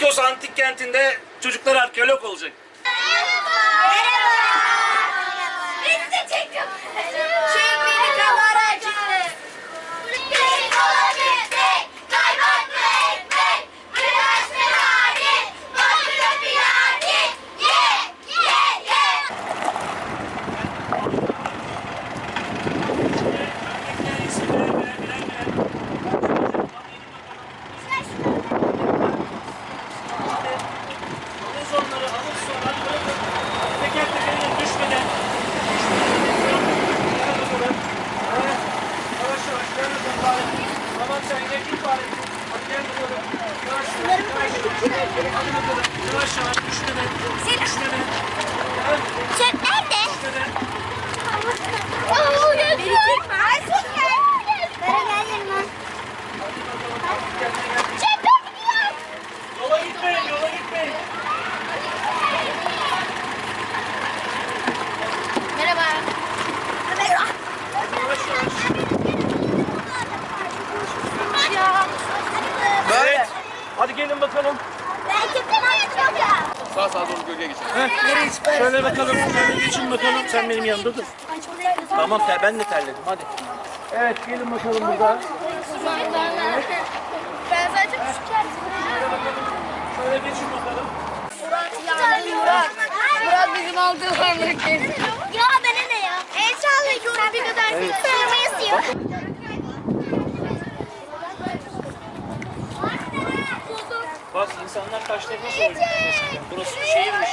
Kilikos Antik Kenti'nde çocuklar arkeolog olacak. Beni de çekiyor. Çekmeni kamera açıktı. Tek olabildik, kaymaklı ekmek, üniversite hali, bakırda bir yani. Ye, ye, ye. Alırız onları, alırız sonra bırakın. Teker tekerine düşmeden. Evet. Yavaş yavaş gel bakalım bari. Tamam sen yine git bari. Hadi gel bakalım. Yavaş yavaş, yavaş yavaş. Hadi bakalım. Yavaş yavaş düşmeden. Düşmeden. Evet, Çek nerede? düşmeden. Oo, götür. Nereye geldin lan? Çek beni. Yola gitmeyin, yola gitmeyin. Merhaba. Yavaş yavaş. Ya. Evet. Hadi gelin bakalım. Ben kimden ayıracağım? Sağ sağa doğru gölgeye geçin. Şöyle bakalım, şöyle geçin bakalım. Sen benim yanımda dur. Tamam, ter, ben de terledim. Hadi. Evet, gelin bakalım burada. Ben zaten şekerim. Şöyle geçin bakalım. Murat. Murat bizim aldığımız Ya bana ne ya? El sağlıyor. Bir kadar evet. söylemeyi istiyor. Bak insanlar taşlarına soyuyor. Burası bir şehirmiş.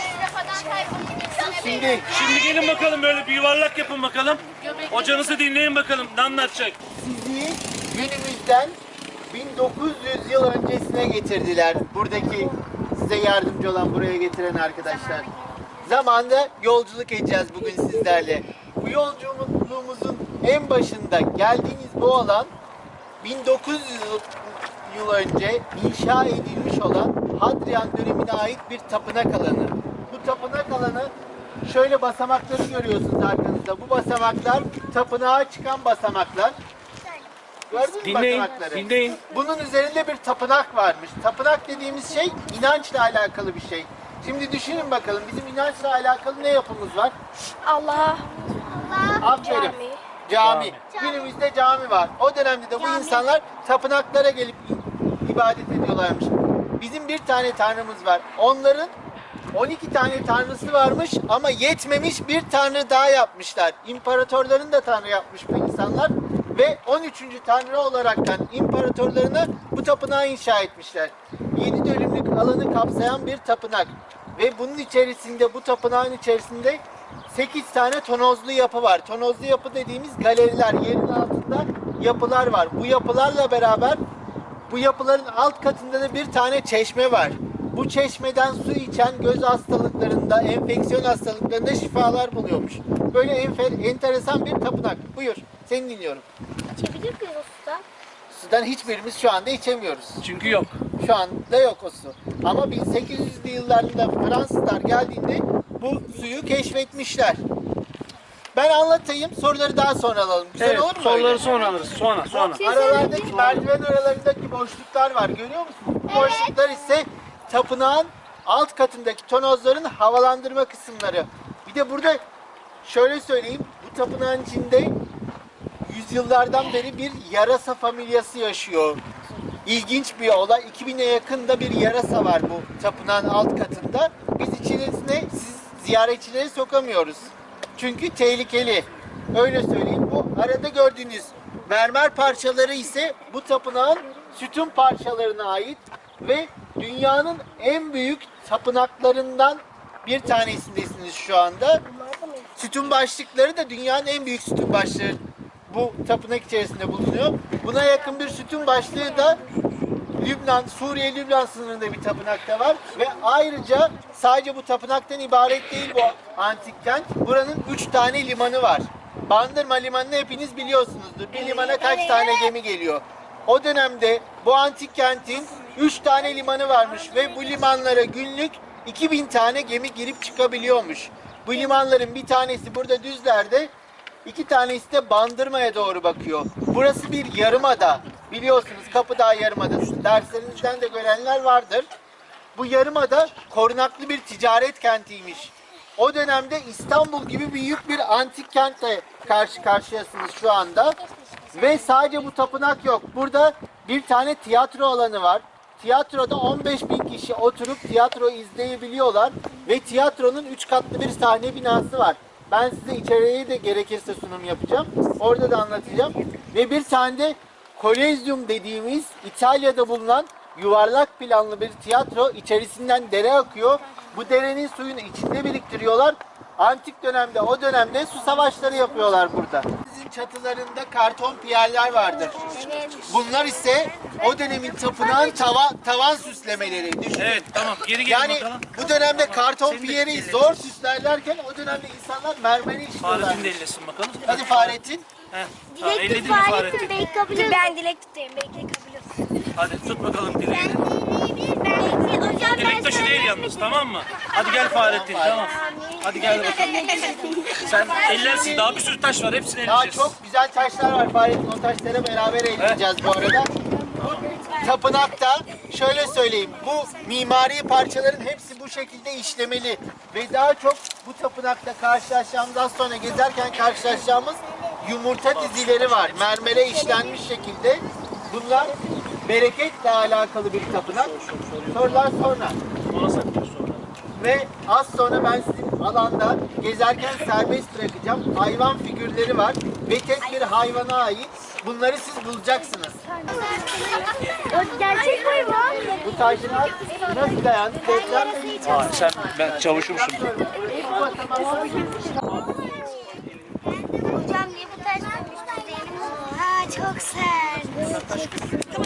Şimdi Şimdi gelin bakalım böyle bir yuvarlak yapın bakalım. Hocanızı dinleyin bakalım ne anlatacak. sizi günümüzden 1900 yıl öncesine getirdiler. Buradaki size yardımcı olan buraya getiren arkadaşlar. Zamanda yolculuk edeceğiz bugün sizlerle. Bu yolculuğumuzun en başında geldiğiniz bu alan 1900 yıl- yıl önce inşa edilmiş olan Hadrian dönemine ait bir tapınak alanı. Bu tapınak alanı şöyle basamakları görüyorsunuz arkanızda. Bu basamaklar tapınağa çıkan basamaklar. Gördünüz mü Dinleyin, basamakları? dinleyin. Bunun üzerinde bir tapınak varmış. Tapınak dediğimiz şey inançla alakalı bir şey. Şimdi düşünün bakalım bizim inançla alakalı ne yapımız var? Allah. Aferin. Cami. Günümüzde cami var. O dönemde de bu insanlar tapınaklara gelip ibadet ediyorlarmış. Bizim bir tane tanrımız var. Onların 12 tane tanrısı varmış ama yetmemiş bir tanrı daha yapmışlar. İmparatorların da tanrı yapmış bu insanlar ve 13. tanrı olaraktan imparatorlarına bu tapınağı inşa etmişler. 7 dönümlük alanı kapsayan bir tapınak ve bunun içerisinde bu tapınağın içerisinde 8 tane tonozlu yapı var. Tonozlu yapı dediğimiz galeriler, yerin altında yapılar var. Bu yapılarla beraber bu yapıların alt katında da bir tane çeşme var. Bu çeşmeden su içen göz hastalıklarında, enfeksiyon hastalıklarında şifalar buluyormuş. Böyle enfer, enteresan bir tapınak. Buyur, seni dinliyorum. Çevirir miyiz usta? Sudan hiçbirimiz şu anda içemiyoruz. Çünkü yok. Şu anda yok o su. Ama 1800'lü yıllarında Fransızlar geldiğinde bu suyu keşfetmişler. Ben anlatayım, soruları daha sonra alalım. Güzel Evet, olur mu? soruları öyle? sonra alırız. Sonra, sonra. Aralardaki merdiven aralarındaki boşluklar var. Görüyor musun? Bu boşluklar ise tapınağın alt katındaki tonozların havalandırma kısımları. Bir de burada şöyle söyleyeyim. Bu tapınağın içinde yüzyıllardan beri bir yarasa familyası yaşıyor. İlginç bir olay. 2000'e yakın da bir yarasa var bu tapınağın alt katında. Biz içerisine siz ziyaretçileri sokamıyoruz. Çünkü tehlikeli. Öyle söyleyeyim. Bu arada gördüğünüz mermer parçaları ise bu tapınağın sütun parçalarına ait ve dünyanın en büyük tapınaklarından bir tanesindesiniz şu anda. Sütun başlıkları da dünyanın en büyük sütun başlığı bu tapınak içerisinde bulunuyor. Buna yakın bir sütun başlığı da Lübnan, Suriye-Lübnan sınırında bir tapınakta var ve ayrıca sadece bu tapınaktan ibaret değil bu antik kent. Buranın 3 tane limanı var. Bandırma Limanı'nı hepiniz biliyorsunuzdur. Bir limana kaç tane gemi geliyor? O dönemde bu antik kentin 3 tane limanı varmış ve bu limanlara günlük 2000 tane gemi girip çıkabiliyormuş. Bu limanların bir tanesi burada düzlerde, iki tanesi de Bandırma'ya doğru bakıyor. Burası bir yarımada. Biliyorsunuz Kapıdağ Yarımadası. Derslerinizden de görenler vardır. bu yarımada korunaklı bir ticaret kentiymiş. O dönemde İstanbul gibi büyük bir antik kentle karşı karşıyasınız şu anda. Ve sadece bu tapınak yok. Burada bir tane tiyatro alanı var. Tiyatroda 15 bin kişi oturup tiyatro izleyebiliyorlar. Ve tiyatronun 3 katlı bir sahne binası var. Ben size içeriye de gerekirse sunum yapacağım. Orada da anlatacağım. Ve bir tane de Kolezyum dediğimiz İtalya'da bulunan yuvarlak planlı bir tiyatro. içerisinden dere akıyor. Bu derenin suyunu içinde biriktiriyorlar. Antik dönemde, o dönemde su savaşları yapıyorlar burada. Sizin çatılarında karton piyerler vardır. Bunlar ise o dönemin tapınağın tava, tavan süslemeleri. Düşünün. Evet tamam geri gelin Yani bakalım. bu dönemde karton piyeri zor süslerlerken o dönemde insanlar mermeri işliyorlar. Fahrettin de ellesin bakalım. Hadi Fahrettin. Heh. Ha, elledin mi Fahrettin? Belki kabul Ben dilek tutayım. Belki kabul olsun. Hadi tut bakalım dileğini. Belki hocam Dilek taşı değil yalnız tamam mı? Hadi gel Fahrettin tamam. Hadi gel bakalım. Sen ellersin daha bir sürü taş var hepsini Daha elleyeceğiz. çok güzel taşlar var Fahrettin. O taşları beraber eğleneceğiz bu arada. Tapınakta şöyle söyleyeyim. Bu mimari parçaların hepsi bu şekilde işlemeli. Ve daha çok bu tapınakta karşılaşacağımız az sonra gezerken karşılaşacağımız yumurta dizileri var. Mermere işlenmiş şekilde. Bunlar bereketle alakalı bir tapınak. Sorular sonra. Ve az sonra ben sizin alanda gezerken serbest bırakacağım. Hayvan figürleri var ve tek bir hayvana ait. Bunları siz bulacaksınız. O gerçek boy mu? Bu taşlar nasıl dayandı? Deprem sen ben çavuşumsun. Hocam niye bu taş Aa çok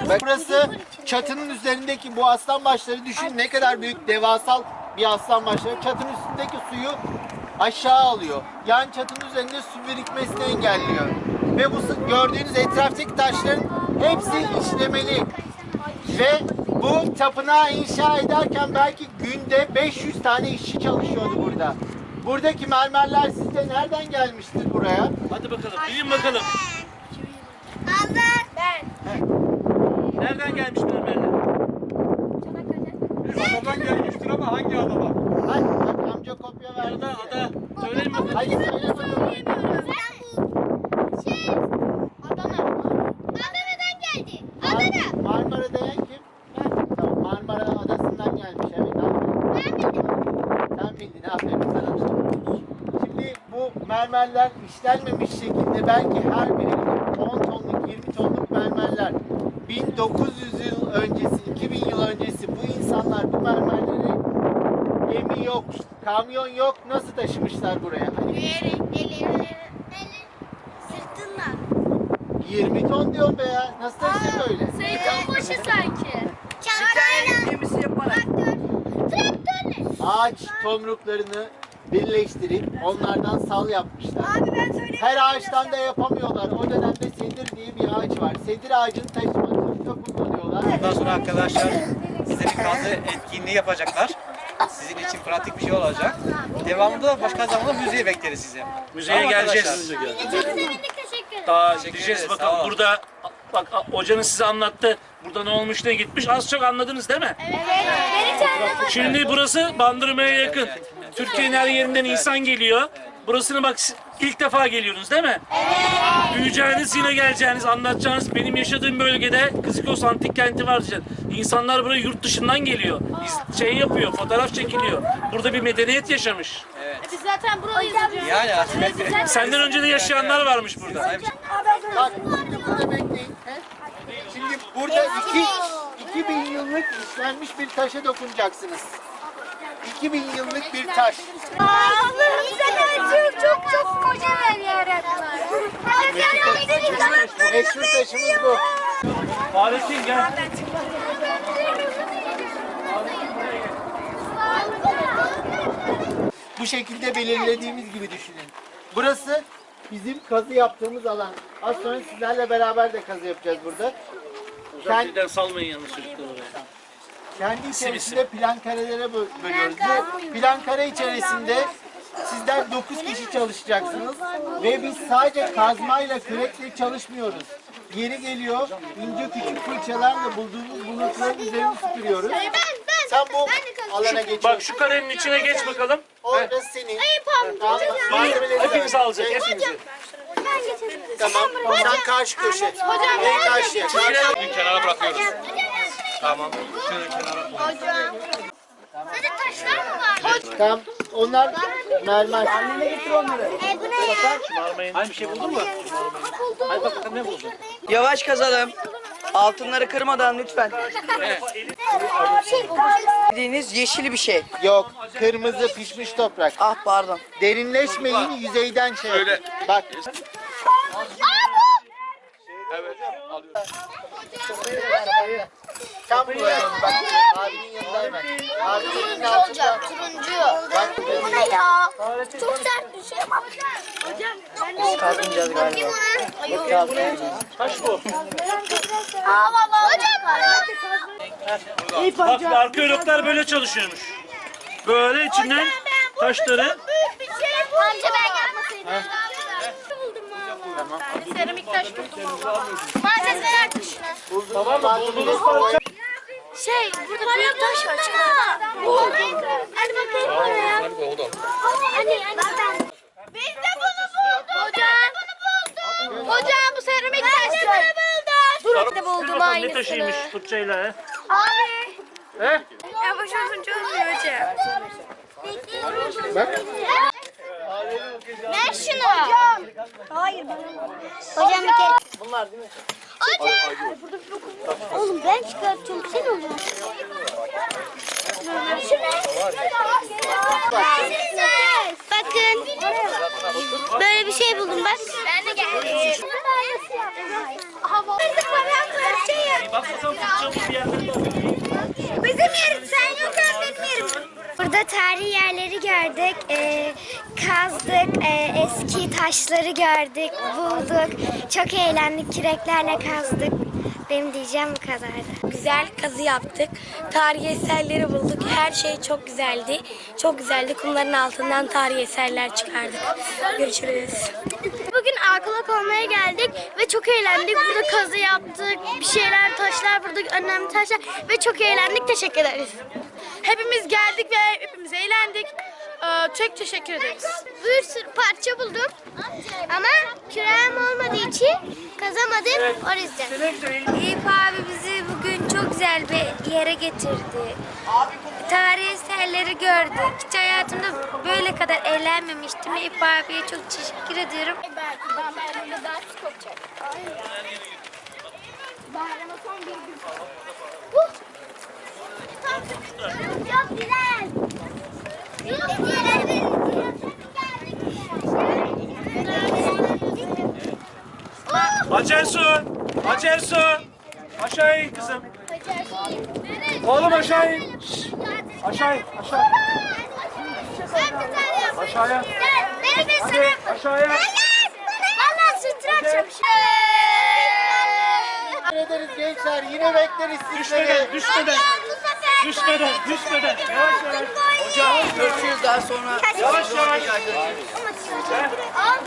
Bak burası çatının üzerindeki bu aslan başları düşünün ne kadar büyük devasal bir aslan başları. Çatının üstündeki suyu aşağı alıyor. Yani çatının üzerinde su birikmesini engelliyor. Ve bu gördüğünüz etraftaki taşların hepsi işlemeli. Ve bu tapınağı inşa ederken belki günde 500 tane işçi çalışıyordu burada. Buradaki mermerler sizce nereden gelmiştir buraya? Hadi bakalım bilin bakalım. Allah. Ben. Nereden gelmiş mermerler? Adadan gelmiştir ama hangi adadan? Hadi bak amca kopya verdi. Ada ada. Söyleyin bakalım. Hadi söyle bakalım. Şey, Adana. Adana'dan geldi. Adana. Marmara diyen kim? Tamam, Marmara Adası'ndan gelmiş. Evet, aferin. Ben bildim. Sen bildin, aferin sana. Şimdi bu mermerler işlenmemiş şekilde belki her biri 10 tonluk, 20 tonluk mermerler. 1900 yıl öncesi, 2000 yıl öncesi bu insanlar bu mermerleri gemi yok, kamyon yok nasıl taşımışlar buraya? Hani Yürüyerek, el, el, el, sırtınla. 20 ton diyorum be ya. Nasıl taşıyacak öyle? Zeytin başı sanki. Çantayla. gemisi yaparak. Traktör. Traktörle. Ağaç tomruklarını birleştirip onlardan sal yapmışlar. Abi ben söyleyeyim. Her ağaçtan da yapamıyorlar. O dönemde sedir diye bir ağaç var. Sedir ağacını kullanıyorlar. Bundan sonra arkadaşlar size bir kazı etkinliği yapacaklar. Sizin için pratik bir şey olacak. Devamında da başka zamanda müziği bekleriz size. Müzeye Tamam geleceğiz. arkadaşlar. Çok sevindik teşekkür ederim. Daha Teşekkür ederiz, bakalım. sağ ol. Burada bak a- hocanız size anlattı. Burada ne olmuş ne gitmiş. Az çok anladınız değil mi? Evet. Beni. Şimdi burası Bandırma'ya yakın. Türkiye'nin her yerinden insan geliyor. Burasını bak ilk defa geliyorsunuz değil mi? Evet. Büyüyeceğiniz yine geleceğiniz, anlatacağınız benim yaşadığım bölgede Kızıkos Antik Kenti var diyeceğim. İnsanlar buraya yurt dışından geliyor. İz- Şey yapıyor, fotoğraf çekiliyor. Burada bir medeniyet yaşamış. Biz zaten burayız hocam. Yani aslında Senden önce de yaşayanlar varmış burada. Bak şimdi burada bekleyin. Şimdi burada iki, 2000 yıllık işlenmiş bir taşa dokunacaksınız. 2000 yıllık bir taş. Allah'ım sen çok çok çok koca ver yaratma. Meşhur taşımız bu. Fahrettin gel. Bu şekilde belirlediğimiz gibi düşünün. Burası bizim kazı yaptığımız alan. Az sonra sizlerle beraber de kazı yapacağız burada. Hocam birden salmayın yalnız çocukları. Kendi içerisinde plan karelere bö- bölüyoruz. Bu plan kare içerisinde sizler 9 kişi çalışacaksınız ve biz sadece kazmayla kürekle çalışmıyoruz. Yeri geliyor ince küçük fırçalarla bulduğumuz bulutların üzerini süpürüyoruz. Sen bu alana geçiyorsun. Bak şu karenin içine geç bakalım. Orası senin. Ayıp amca. Tamam. Malzemeleri Hepimiz ver. alacak, geçerim. Tamam. Sen karşı köşe. Hocam, En ben karşıya. Karşı. Kenara bırakıyoruz. Tamam. Şöyle kenara. Hocam. Hadi taşlar mı var? Tamam. Onlar mermer. E bu ne ya? Hani bir şey buldun mu? Hadi bak bakalım ne buldun? Yavaş kazalım. Altınları kırmadan lütfen. Şey bu. Dediğiniz yeşil bir şey. Yok. Kırmızı pişmiş toprak. Ah pardon. Derinleşmeyin yüzeyden şey. Öyle. Yapın. Bak. Tam buraya. Bak abinin yanında hemen. Abinin altında. Olacak turuncu. Bak. Bu ne ya? Çok sert bir şey ama. Hocam ben de Kalkmayacağız galiba. Yok. Kalkmayacağız. Taş bu. Aa valla hocam. Bak arkeologlar böyle çalışıyormuş. Böyle içinden taşları Büyük bir şey bu. Amca ben yapmasaydım. Buldum valla. Ben de seramik taş buldum valla. Malzemeler taşına. tamam mı? Bulduğunuz parça. Şey burada büyük taş var. Hadi bakayım oraya. Hadi hadi. Biz de bunu bulduk. Hocam. Hocam bu seramik taş. Ben de bunu buldum. Dur. de buldum bakalım ne aynısını. taşıymış fırçayla he? Abi. He? Ya boş olsun olmuyor hocam. Bak. Ver şunu. Hocam. Hayır ben. Hocam bir kere. Bunlar değil mi? Hocam. Oğlum ben çıkartıyorum sen ne? Bakın. Böyle bir şey buldum bak. Ben de geldim. Hava. Şey Bak bakalım fırçamız bir yerlerde var. Bizim yerim sen yok benim yerim. Burada tarihi yerleri gördük, e, kazdık, e, eski taşları gördük, bulduk. Çok eğlendik, küreklerle kazdık. Benim diyeceğim bu kadardı. Güzel kazı yaptık. Tarihi eserleri bulduk. Her şey çok güzeldi. Çok güzeldi. Kumların altından tarihi eserler çıkardık. Görüşürüz. Bugün arkeolog olmaya geldik ve çok eğlendik. Burada kazı yaptık, bir şeyler, taşlar bulduk, önemli taşlar ve çok eğlendik. Teşekkür ederiz. Hepimiz geldik ve hepimiz eğlendik. Ee, Çok teşekkür ederiz. Bir sürü parça buldum ama küreğim olmadığı için kazamadım. O yüzden. Eyüp abi bizi bugün çok güzel bir yere getirdi. Tarihi eserleri gördük. Hiç hayatımda böyle kadar eğlenmemiştim. Eyüp abiye çok teşekkür ediyorum. Çok güzel. Hacer su. Hacer su. Aşağı in kızım. Oğlum aşağı in. Aşağı in. Aşağı. Aşağıya. Hadi aşağıya. Valla sütüraç yapmış. Teşekkür ederiz gençler. Yine bekleriz sizleri. Düşmeden, düşmeden. Düşmeden, düşmeden. Yavaş yavaş. Hocam. Görüşürüz daha sonra. Yavaş yavaş. Al. Al.